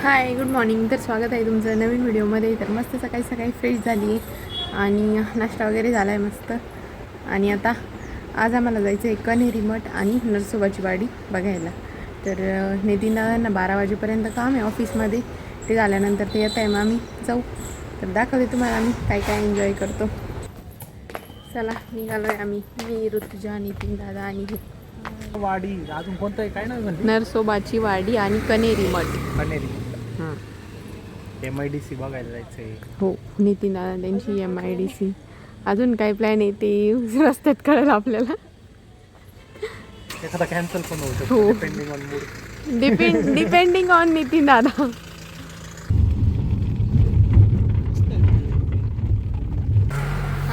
Hi good morning तर स्वागत आहे तुमचं नवीन व्हिडिओमध्ये. तर मस्त सकाळी सकाळी फ्रेश झाली आहे आणि नाश्ता वगैरे झाला आहे मस्त. आणि आता आज आम्हाला जायचं आहे कन्हेरी मठ आणि नरसोबाची वाडी बघायला. तर अं, नितीन दादांना बारा वाजेपर्यंत काम आहे ऑफिसमध्ये. ते झाल्यानंतर ते येत आहे मग आम्ही जाऊ. तर दाखवते तुम्हाला आम्ही काय काय एन्जॉय करतो. चला निघालो आहे आम्ही. मी ऋतुजा नितीन दादा आणि हे. वाडी अजून कोणतं आहे? काय नरसोबाची वाडी आणि कन्हेरी मठ. कन्हेरी. हां एम आय डी सी बघायला जायचंय. हो नितीन त्यांची एम आय डी सी अजून काय प्लॅन आहे ते रस्त्यात कळेल आपल्याला. एखादा कॅन्सल पण होऊ हो. शकतो depending on mood depend depending on Nitin दादा.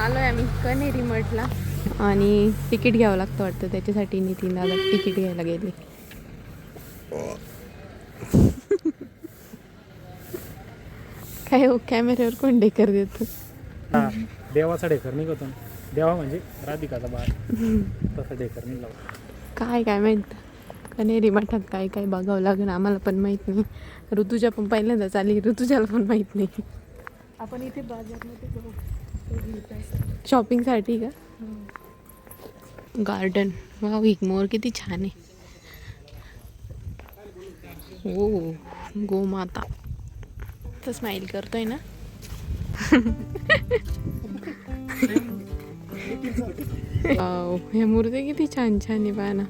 आलो आहे आम्ही कन्हेरी मठला. आणि तिकीट घ्यावं लागतं वाटतं त्याच्यासाठी नितीन दादा तिकीट घ्यायला गेले. काय हो कॅमेऱ्यावर कोण डेकर देतो. हा देवाचा ढेकर निघतो. देवा म्हणजे राधिकाचा बाळ. तसा ढेकर निघाला काय काय माहीत? कनेरी मठात काय काय बघावं लागेल आम्हाला पण माहीत नाही. ऋतुजा पण पहिल्यांदा चाली ऋतुजाला पण माहीत नाही. आपण इथे बाजारमध्ये शॉपिंगसाठी का? गार्डन वा मोर किती छान आहे. हो गोमाता मस्त स्माईल करतोय ना? वाव, ह्या मूर्ती किती छान छान आहे पहा ना.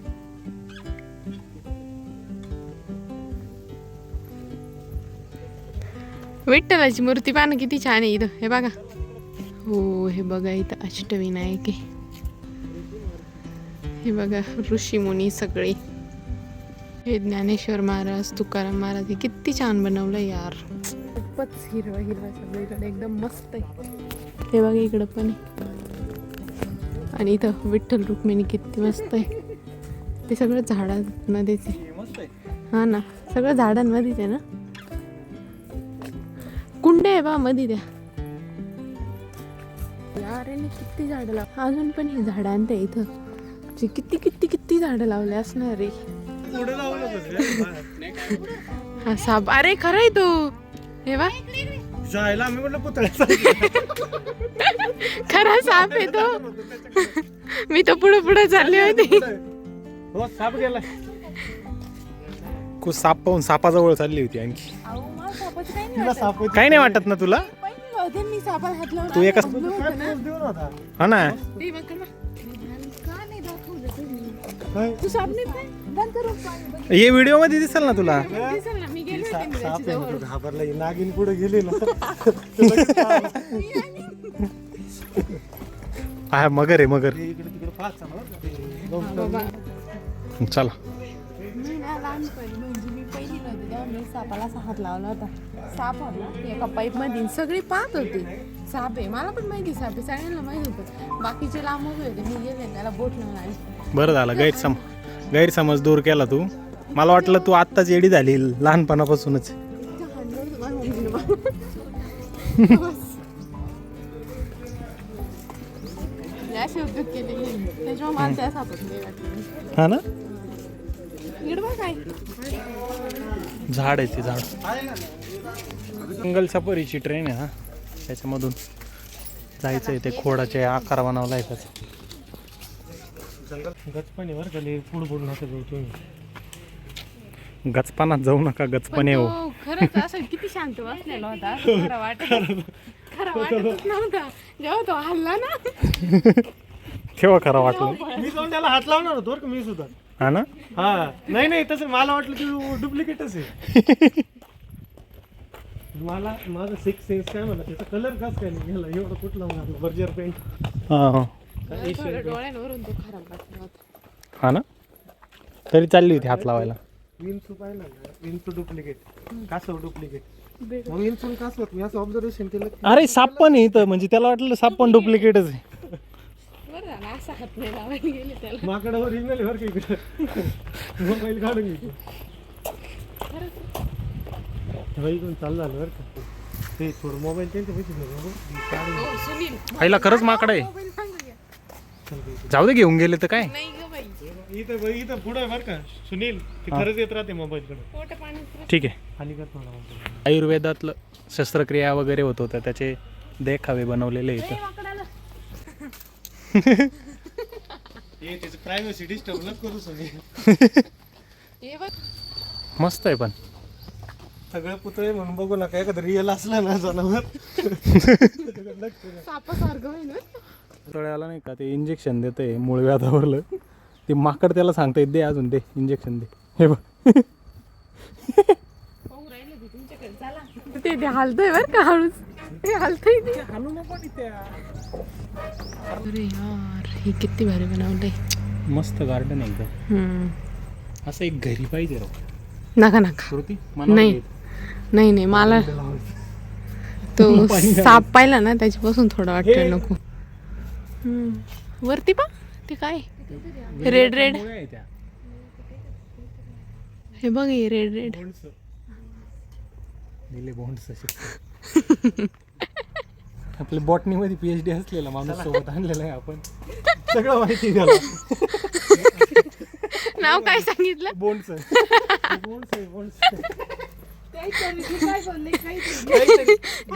विठ्ठलाची मूर्ती पहा ना किती छान आहे इथं. हे बघा. हो हे बघा इथं अष्टविनायक आहे. हे बघा ऋषी मुनी सगळे. हे ज्ञानेश्वर महाराज तुकाराम महाराज हे किती छान बनवलं यार. खूपच हिरवा हिरवा सगळीकडे एकदम मस्त आहे. हे बघा इकडं पण आहे. आणि इथं विठ्ठल रुक्मिणी किती मस्त आहे. ते सगळं झाडांमध्येच आहे. मस्त आहे हा ना सगळं झाडांमध्येच आहे ना? कुंडे आहे बा मध्ये द्या. यार यांनी किती झाडं लाव अजून पण ही झाडं आणते इथं. जे किती किती किती झाडं लावले असणार रे. हा साप अरे खरं आहे तो. हे बा जायला मी म्हटलं पुतळ्याचा खरा साप आहे तो. मी तर पुढे पुढे चालली होती. हो साप गेला. खूप साप पाहून सापाजवळ चालली होती आणखी. तिला साप काही नाही वाटत ना तुला? तू एका हा ना. तू हे व्हिडिओमध्ये दिसेल ना तुला. करू. दिसेल ना, मी. ना त्याच्याजवळ. घाबरला नागिन पुढे गेली ना. हा मगर आहे मगर. हा बाबा. चला. मी ना लहानपणी म्हणजे मी होते तेव्हा मी सापाला असा हात लावला होता. साप होता एका पाईपमध्ये सगळे पाहत होते. साप आहे. मला पण माहिती साप आहे. सगळ्यांना माहीत होतं. बाकीचे लांब उभे होते. मी गेले त्याला बोट लावून आले. बरं झालं. गैरसम गैरसमज दूर केला तू. मला वाटलं तू आत्ताच एडी झाली लहानपणापासूनच. हा ना? इकडं बघ काय. झाड आहे ते झाड. जंगल सफारीची ट्रेन आहे हा. त्याच्यामधून जायचं आहे ते खोडाचे आकार बनवला आहे त्याचा. बरं का पुढे पुढे नका जाऊ तुम्ही. गचपानात जाऊ नका गचपणे हो. तो खरंच असं किती शांत बसलेला होता. असं खरं वाटत खरं वाटतच नव्हता. जेव्हा तो हल्ला ना. केव्हा खरं वाटलं. मी जाऊन त्याला हात लावणार होतो बरं का मी सुद्धा. हा ना? हा. नाही नाही तसं मला वाटलं तू डुप्लिकेटच आहे. मला माझं सिक्स सेन्स काय म्हणा त्याचा कलर कस काय नाही गेला एवढं कुठला म्हणा बर्जर पेंट हा डोळ्यांवरून तो खराब हा ना? तरी चालली होती हात लावायला. विंचू पाहिलं ना विंचू डुप्लिकेट कासव डुप्लिकेट मग विंचून कासवत मी असं ऑब्झर्वेशन केलं अरे साप पण आहे इथं. म्हणजे त्याला वाटलं साप पण डुप्लिकेटच आहे. बरं झालं असा हात नाही लावायला गेले त्याला. माकडं ओरिजिनल बरं का इकडं? मोबाईल काढून घेतो इकडून चालू झालं बरं का? ते थोडं मोबाईल त्यांच्या पैसे हो सुनील. आईला खरंच माकड आहे. मोबाईल मागं घ्या. जाऊ दे घेऊन गेले तर काय? नाही ग बाई इथं इथं पुढं बरं का. सुनील ते खरंच येत राहते मोबाईलकडे. ठीक आहे. खाली कर थोडं. आयुर्वेदातलं शस्त्रक्रिया वगैरे होत होत्या त्याचे देखावे बनवलेले इथं. हे त्याची प्रायव्हसी डिस्टर्ब करू सगळे हे बघ. मस्त आहे पण. सगळं पुतळे म्हणून बघू नका एखादं रिअल असलं ना जनावर. सापासारखं होईल ना. तळ्याला नाही का ते इंजेक्शन देते मूळ व्याधावरलं ते माकड त्याला सांगता दे अजून दे इंजेक्शन दे. हे बघ. ते ते हालतंय बरं का हळूच. ते हालतंय ते. हालू नको त्या. अरे यार हे किती भारी बनवलंय. मस्त गार्डन आहे एकदम. हम्म. असं एक घरी पाहिजे राव. नका नका. नाही. नाही नाही मला तो साप पाहिला ना त्याच्यापासून थोडं वाटतं नको. वरती पा ते काय? रेड रेड त्या हे बघ हे रेड रेड निले बॉन्ड्स आपल्या बॉटनी मध्ये पीएच डी असलेला माणूस सोबत आणलेला आहे आपण. सगळं माहिती त्याला नाव काय सांगितलं? बोंड्स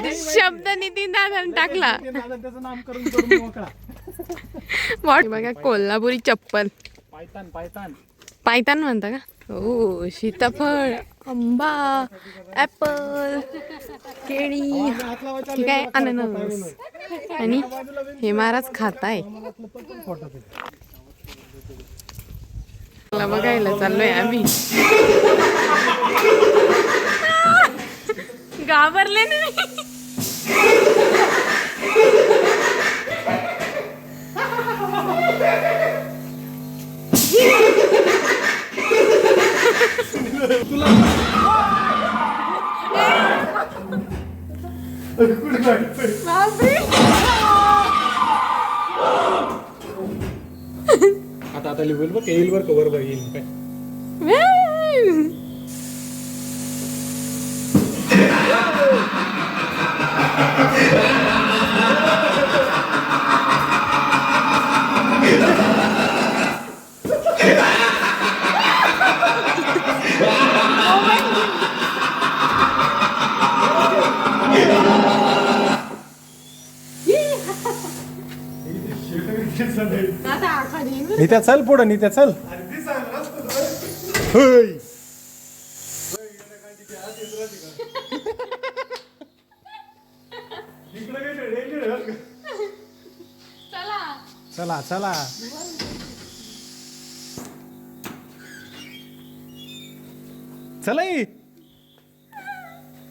शब्द नितीन दादाने टाकला. त्याचं नामकरण करून मोकळा. वॉट बघा कोल्हापुरी चप्पल. पायतान पायतान. पायतान म्हणता का? हो सीताफळ आंबा ऍपल केळी. काय? अननस. आणि हे महाराज खात आहे मला बघायला चाललोय आम्ही. घाबरले ना मी. आता आता लिहिल बघ येईल बरं कवर बघ येईल काय? नित्या चल पुढं नित्या चल. होय. चला चला. चला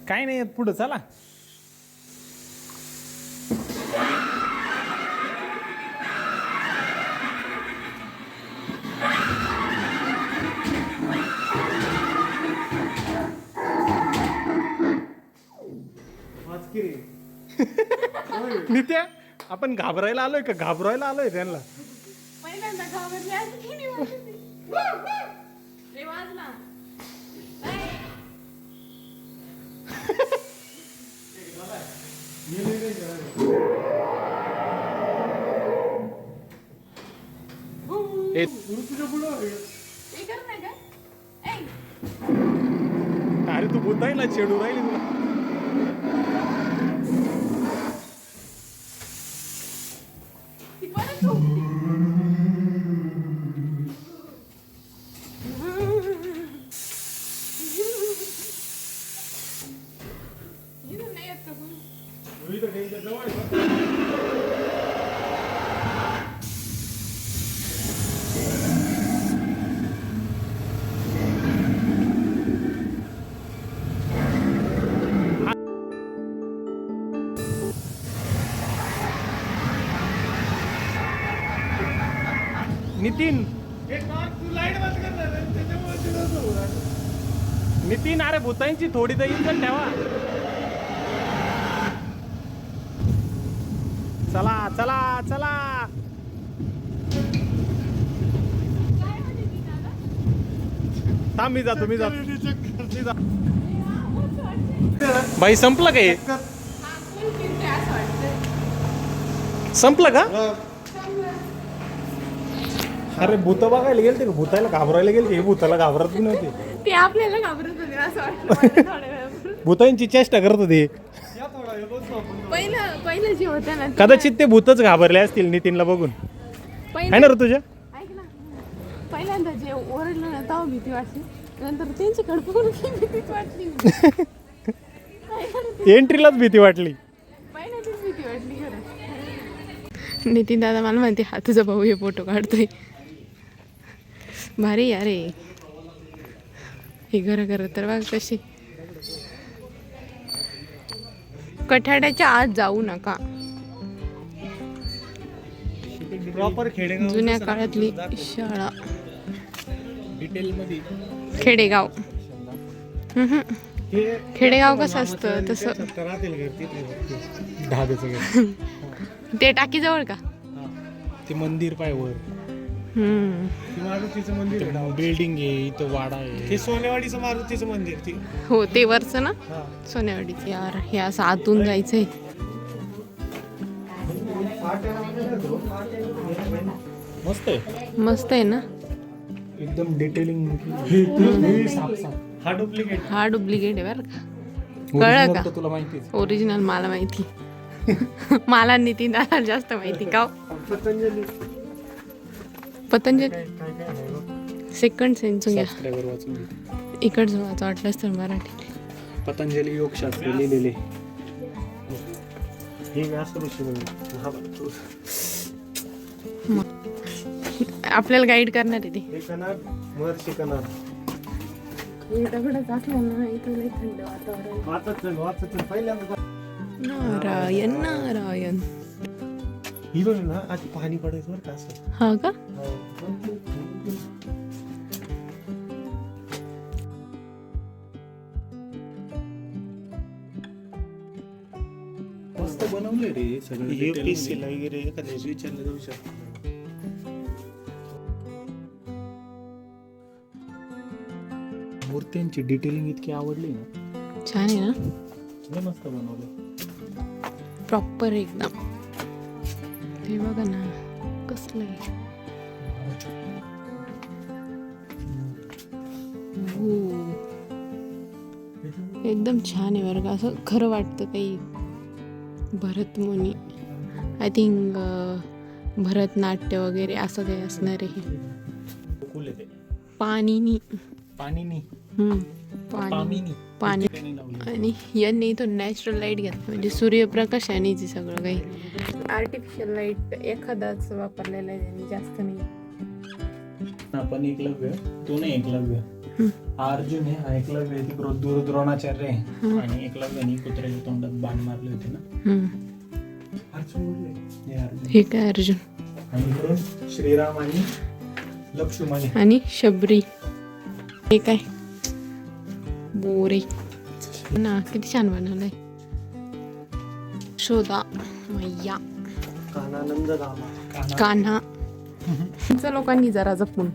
काय नाही पुढं चला. आपण घाबरायला आलोय का घाबरायला आलोय त्यांना पहिल्यांदा घाबरले असं की नाही? रे वाजला. हे कर ना गं. ऐ, अरे तू चेडू राहिली तुला नितीन. नितीन अरे भूतांची थोडी तर इज्जत ठेवा. चला चला चला. थांब मी जातो मी जातो. बाई संपलं का हे? हा. संपलं का? अरे भूत बघायला गेलते का? भूताला घाबरायला गेलते? हे भूताला घाबरत बी नव्हते. ते आपल्याला घाबरत होते असं वाटलं मला थोड्या वेळापूर्वी. भूतांची चेष्टा करत होते. पहिलं पहिलं जे होतं ना ते- कदाचित ते भूतच घाबरले असतील नितीनला बघून. पहिलं आहे ना तुझ्या ऐक ना. पहिल्यांदा जे ओरडलं ना तेव्हा भीती वाटली. नंतर त्यांची कडपून भीतीच वाटली. एंट्रीलाच भीती वाटली. पहिल्यांदाच भीती वाटली खरं. नितीन दादा मला म्हणते हा तुझा भाऊ हे फोटो काढतोय. भारी अरे. हे घर घर तर बघ कशी. कठाड्याच्या आत जाऊ नका. प्रॉपर खेडेगाव जुन्या काळातली शाळा. डिटेल मध्ये खेडेगाव खेडेगाव कसं असतं तसं. ते टाकीजवळ का? ते मंदिर पाय वर हम्म. ते मारुतीचं मंदिर आहे डाव. बिल्डिंग आहे इथं वाडा आहे. ते सोनेवाडीचं मारुतीचं मंदिर ते. हो ते वरचं ना? हा. यार हे असं आतून जायचंय. मस्त आहे. मस्त आहे ना? एकदम डिटेलिंग हा डुप्लिकेट हा डुप्लिकेट आहे बरं का? कळलं का? तुला माहितीच. ओरिजिनल मला माहिती. मला नितीन दादा जास्त माहिती का हो? पतंजली पतंजली. सेकंड सेन्स घ्या. सबस्क्रायबर वाचून घे. इकडचं वाच वाटलंच तर मराठी. पतंजली योगशास्त्र लिहिलेले. हे व्यास ऋषी मंदिर महाभारत. आपल्याला गाईड करणार आहे ते. हे कनाड महर्षी कनाड दगडच असलं ना इथं लई थंड वातावरण. वाचत चल वाचत चल. पहिल्यांदा नारायण नारायण. ही बघ ना आधी पाणी पडायचं बरं का असं. हा का? मस्त बनवले रे सगळं हे. वगैरे एखाद्या विचारलं जाऊ शकतं. मूर्त्यांची डिटेलिंग इतकी आवडली ना. छान आहे ना? लय मस्त बनवलं प्रॉपर एकदम. ते बघा ना कसलं आहे. हो. एकदम छान आहे बरं का असं खरं वाटतं काही. भरत मुनी आय थिंक भरतनाट्य वगैरे असं काही असणार आहे. ते पाणीनी. पाणीनी पाणी आणि यांनी इथं नॅचरल लाइट घेतला. म्हणजे सूर्यप्रकाशानेच हे सगळं काही. आर्टिफिशियल लाइट एखादाच वापरलेला आहे त्यांनी जास्त नाही. आपण एकलव्य तो नाही एकलव्य. हा अर्जुन आहे हा एकलव्य आहे ती दूर द्रोणाचार्य आहे आणि एकलव्याने कुत्र्याच्या तोंडात बाण मारले होते ना. अर्जुन. हे काय अर्जुन? आणि इकडून श्रीराम आणि लक्ष्मण. आणि शबरी. हे काय? बोरे. ना किती छान बनवलंय. शोधा मैया. कानानंद रामा काना- कान्हा. तुमच्या लोकांनी जरा जपून.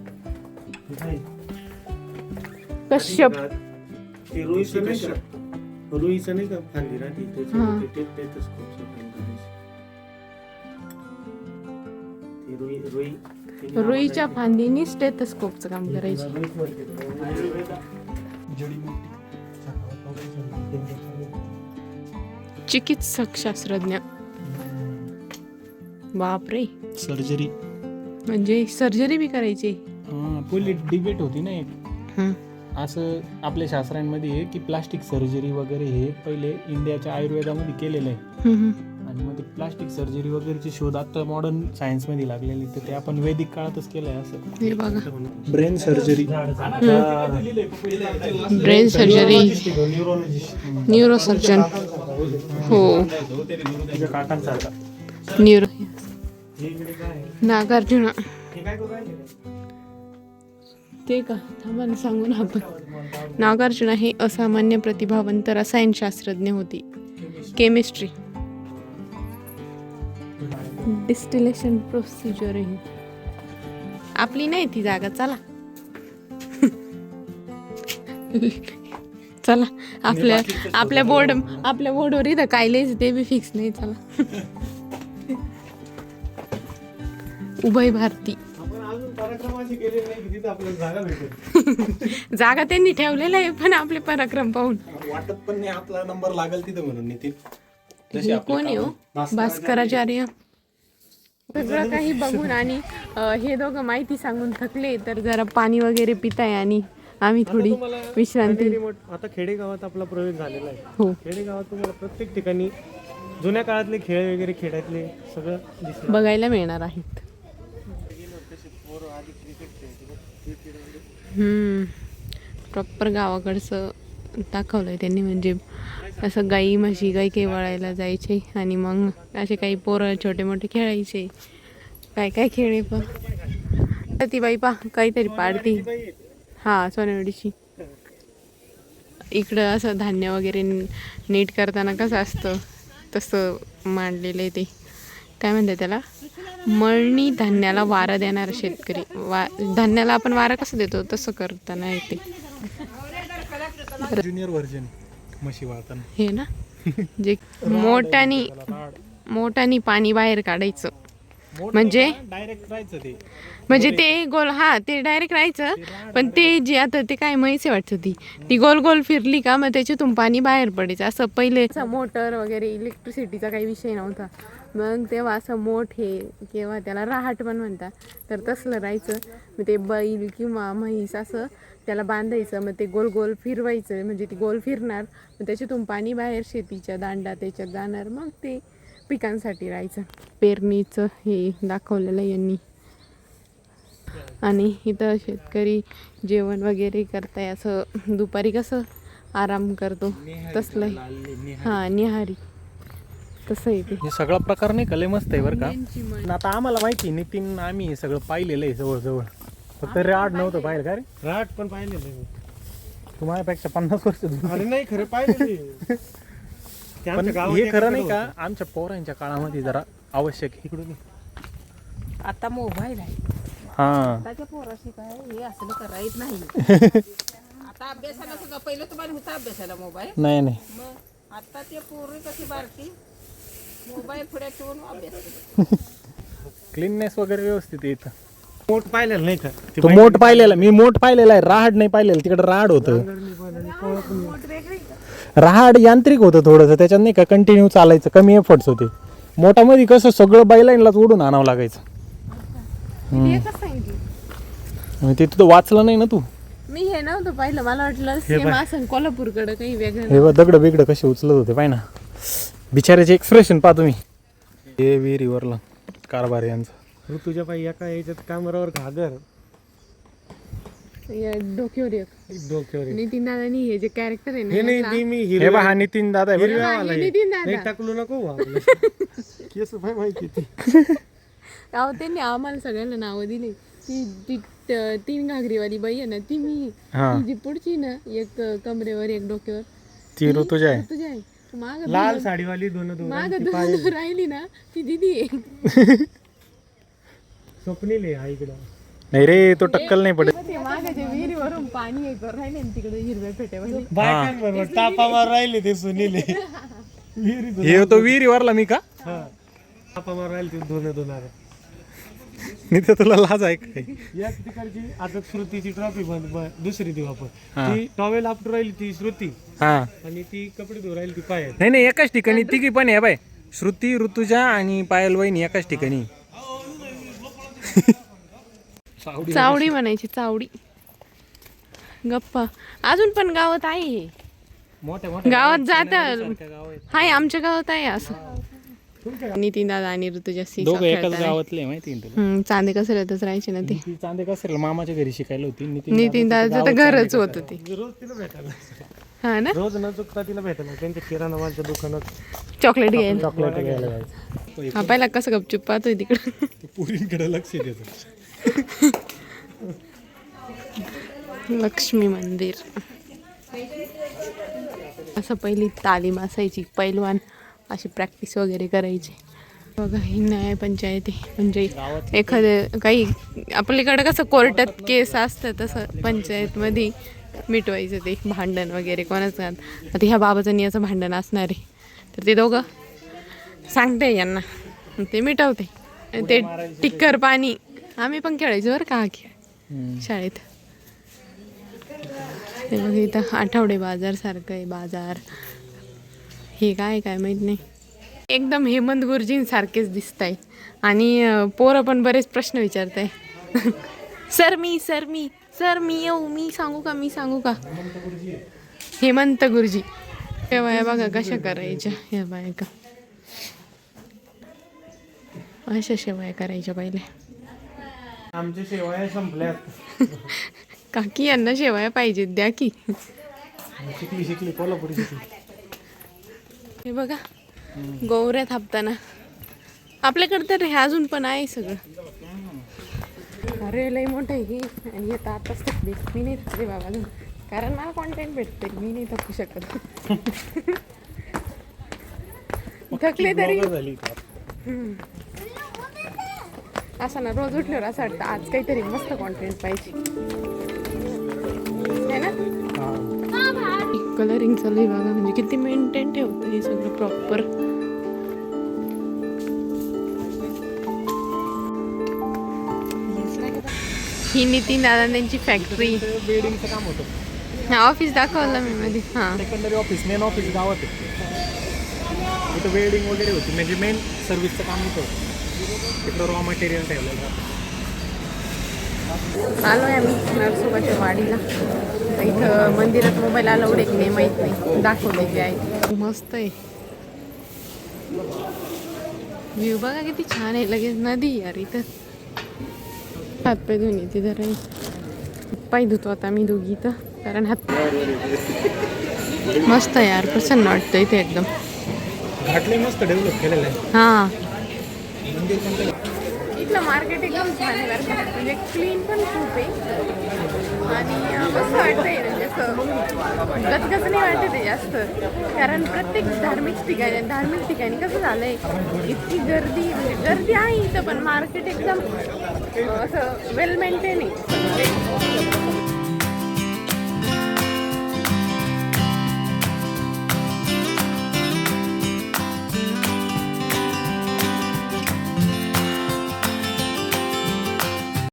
कश्यप. ते रुईचं नाही का? रुईचं नाही का? फांदी राहते ते- खूप. ते रुई रुई रुईच्या? फांदीनी स्टेथस्कोपचं काम करायचे चिकित्सक शास्त्रज्ञ. बापरे. सर्जरी म्हणजे सर्जरी बी करायची. पहिली डिबेट होती ना एक. हं. असं आपल्या शास्त्रांमध्ये आहे की प्लास्टिक सर्जरी वगैरे हे पहिले इंडियाच्या आयुर्वेदामध्ये केलेलं आहे. आणि मग ते प्लास्टिक सर्जरी वगैरेचे शोध आता मॉडर्न सायन्समध्ये लागलेले तर ते आपण वैदिक काळातच केलं आहे असं. हे बघा. Brain surgery brain surgery neuro surgeon हो. काकांसारखा. नागार्जुन? ते का? थांबा ना सांगू ना आपण. नागार्जुन हे असामान्य प्रतिभावंत रसायनशास्त्रज्ञ होते. केमिस्ट्री. डिस्टिलेशन प्रोसिजर ही आपली नाही ती जागा चला. चला आपल्या आपल्या बोर्ड आपल्या बोर्डवर इथं काय लिहायचं ते बी फिक्स नाही चला. तिथं आपल्याला जागा त्यांनी ठेवलेला आहे पण आपले पराक्रम पाहून. वाटत पण नाही आपला नंबर लागेल तिथं म्हणून नितीन. कोण आहे हो? भास्कराचार्य. सगळं काही बघून आणि हे दोघं माहिती सांगून थकले तर जरा पाणी वगैरे पिताय आणि आम्ही थोडी विश्रांती. आता खेडेगावात आपला प्रवेश झालेला आहे. हो. खेडेगावात तुम्हाला प्रत्येक ठिकाणी जुन्या काळातले खेळ वगैरे खेळायतले सगळं बघायला मिळणार आहेत. प्रॉपर गावाकडचं दाखवलंय त्यांनी म्हणजे असं गाई म्हशी गाई केवळायला जायचे आणि मग असे काही पोरं छोटे मोठे खेळायचे. काय काय खेळ आहे पण. ती बाई पा काहीतरी पाडती. हा सोनेवाडीची इकडं असं धान्य वगैरे नीट करताना कसं असतं तसं मांडलेलं आहे ते. काय म्हणतात त्याला? मळणी धान्याला वारा देणारा शेतकरी. वा धान्याला आपण वारा कसं देतो? तसं करताना येते ज्युनियर व्हर्जन म्हशी वाळताना. हे ना? जे मोठ्यानी मोठ्यानी पाणी बाहेर काढायचं. म्हणजे? डायरेक्ट राहायचं ते. म्हणजे ते गोल हा ते डायरेक्ट राहायचं. पण ते जे आता ते काय म्हैसे वाटतं ती. ती गोल गोल फिरली का मग त्याच्यातून पाणी बाहेर पडायचं. असं पहिले मोटर वगैरे इलेक्ट्रिसिटीचा काही विषय नव्हता. मग तेव्हा असं मोठे किंवा त्याला राहाट पण म्हणतात. तर तसलं राहायचं. मग ते बैल किंवा म्हैस असं त्याला बांधायचं. मग ते गोल गोल फिरवायचं. म्हणजे ती गोल फिरणार. मग त्याच्यातून पाणी बाहेर शेतीच्या दांडा त्याच्यात जाणार. मग ते पिकांसाठी राहायचं. पेरणीचं हे दाखवलेलं यांनी. आणि इथं शेतकरी जेवण वगैरे करताय. असं दुपारी कसं आराम करतो? तसलं. हा निहारी. तसं आहे ते. हे सगळा प्रकार नाही का? लय मस्त आहे बरं का? पण आता आम्हाला माहिती आहे, नितीन आम्ही हे सगळं पाहिलेलं आहे जवळ जवळ फक्त राड नव्हतं पाहिलं का रे? राट पण पाहिलेलं आहे. तू माझ्यापेक्षा पन्नास वर्ष जुना. अरे नाही खरं पण गावात हे खरं नाही का. आमच्या पोरांच्या काळामध्ये जरा आवश्यक आहे. इकडून ये. आता मोबाईल आहे. हा. आताच्या पोराशी काय हे असलं करायच नाही. आता अभ्यासाला पहिलं तुम्हाला होता अभ्यासाला मोबाईल? नाही नाही. मग आता ते पोरं कशी बारकी? मोबाईल पुढे ठेवून अभ्यास. क्लीननेस वगैरे व्यवस्थित आहे इथं. मोठ पाहिलेलं नाही का? ते तो मोठ पाहिलेला मी मोठ पाहिलेला आहे राहाड नाही पाहिलेलं तिकडे राहाड होतं. रहाड यांत्रिक होतं थोडंसं त्याच्यात नाही का कंटिन्यू चालायचं कमी एफर्ट्स होते. मोठामध्ये कसं सगळं बैलांनाच ओढून आणावं लागायचं. ते तुझं वाचलं नाही ना तू? मी हे नव्हतं पाहिलं मला वाटलं कोल्हापूरकडं काही वेगळं हे दगड बिगड कसे उचलत होते पाय ना. बिचाऱ्याचे एक्सप्रेशन पहा तुम्ही. हे विहिरीवरला कारभार यांचं. ऋतूच्या पायी एका याच्यात कामरावर घागर. या डोक्यावर एक. डोक्यावर एक. नितीन दादानी हे जे कॅरेक्टर आहे हे ना नाही यातला- ती मी हे हिरव्या हा नितीन दादा आहे. बरं का? हिरव्यावाला हे आहे. नितीन दादा. नाही टाकलो नको आपलं. केस पाय माहिती ती. अहो त्यांनी आम्हाला सगळ्यांना नावं दिली. ती ती त- तीन घागरीवाली बाई आहे ना ती मी. हा. ती जी पुढची ना एक कमरेवर एक डोक्यावर. ती ऋतुजा आहे. तुझी आहे. माग लाल साडीवाली दोन दोन माग दोन राहिली ना ती दिदी आहे. स्वप्नील आहे हा इकडं. नाही रे तो टक्कल नाही पडत. ते मागाच्या विहिरीवरून पाणी हे राहिले ना तिकडे हिरव्या फेट्यामध्ये बायकांबरोबर टापा मार राहिले ते सुनील आहे. विहिरीत हे तो विहिरीवरला मी का? हा टापा मार राहिले ते दोन दोन आहे मी तर तुला लाज आहे काय याच तिकडची आता श्रुतीची ट्रॉफी ब- दुसरी देऊ आपण. ती टॉवेल आपटून राहिली ती श्रुती. हा. आणि ती कपडे धुवून राहिली ती पाय नाही नाही एकाच ठिकाणी तिघी पण आहे बाय. श्रुती ऋतुजा आणि पायल वहिनी एकाच ठिकाणी. चावडी म्हणायची. चावडी. गप्पा. अजून पण गावात आहे. हे. मोठ्या गावात जात. हाय आमच्या गावात आहे असं. नितीन दादा आणि ऋतुजा सी दोघं एकाच गावातले माहिती ना तुला? चांदे कसरतच राहायचे ना ते. ती चांदे कसं मामाच्या घरी शिकायला होती. नितीन नितीन दादाचं तर घरच होतं ते रोज तिला भेटायला हा ना? रोज न चुकता तिला भेटायला त्यांच्या किराणा मालच्या दुकानात चॉकलेट घ्यायला. चॉकलेट घ्यायला जायचं. हा पहिला कसं गपचूप पाहतोय तिकडं. पुरींकडे लक्ष देतो लक्ष्मी मंदिर. असं पहिली तालीम असायची पैलवान. अशी प्रॅक्टिस वगैरे करायची. बघा ही न्याय पंचायत म्हणजे एखादं काही आपल्याकडं कसं कोर्टात केस असतं तसं पंचायतमध्ये मिटवायचं ते भांडण वगैरे कोणाचं. आता ह्या बाबाचं याचं भांडण असणार आहे. तर ते दोघं सांगते यांना. ते मिटवते. ते टिक्कर पाणी. आम्ही पण खेळायचो बरं का खेळ. शाळेत. हे बघ इथं आठवडे बाजार सारखं आहे बाजार. हे काय काय माहीत नाही. एकदम हेमंत गुरुजींसारखेच दिसत आहे आणि पोरं पण बरेच प्रश्न विचारत आहे सर मी सर मी सर मी येऊ मी सांगू का मी सांगू का? हेमंत गुरुजी. तेव्हा या बघा कशा करायच्या या बायका अशा शेवया करायच्या पहिले. आमच्या शेवाया संपल्यात. काकी यांना शेवया पाहिजेत द्या की. शिकली शिकली कोल्हापुरी शिकली. हे बघा. गौऱ्या थापताना. आपल्याकडे तर हे अजून पण आहे सगळं. अरे लई मोठं आहे की आणि आता आताच थकली मी नाही थकले बाबा अजून. कारण मला कॉन्टेंट भेटते मी नाही थकू शकत. थकले तरी? असं ना रोज उठल्यावर असं वाटतं आज काहीतरी मस्त कॉन्टेंट पाहिजे. है ना? कलरिंग चालू आहे बघा म्हणजे किती मेंटेन ठेवतं हे सगळं प्रॉपर ही नितीन दादा त्यांची फॅक्टरी बिल्डिंगचं काम होतं ऑफिस दाखवलं मी मध्ये हां. सेकंडरी ऑफिस मेन ऑफिस गावात इथं वेल्डिंग वगैरे होती म्हणजे मेन सर्व्हिसचं काम होतं. तिकडं रॉ मटेरियल ठेवलेलं. आलो आहे आम्ही नरसोबाच्या वाडीला. इथं मंदिरात मोबाईल अलाउड आहे की नाही माहीत नाही. दाखवलेली आहे. मस्त आहे. व्ह्यू बघा किती छान आहे. लगेच नदी यार इथं. हातपाय धुवून येते जरा. पाय धुतो आता मी दोघी इथं. कारण हात मस्त आहे यार. प्रसन्न वाटतं इथे एकदम. मस्त डेव्हलप केलेलं आहे. हां. इथलं मार्केट एकदम छान आहे बरं म्हणजे क्लीन पण खूप आहे. आणि असं वाटतं आहे म्हणजे असं गचगच नाही वाटत आहे जास्त. कारण प्रत्येक धार्मिक ठिकाणी धार्मिक ठिकाणी कसं झालं आहे इतकी गर्दी म्हणजे गर्दी आहे इथं पण मार्केट एकदम असं वेल मेंटेन आहे.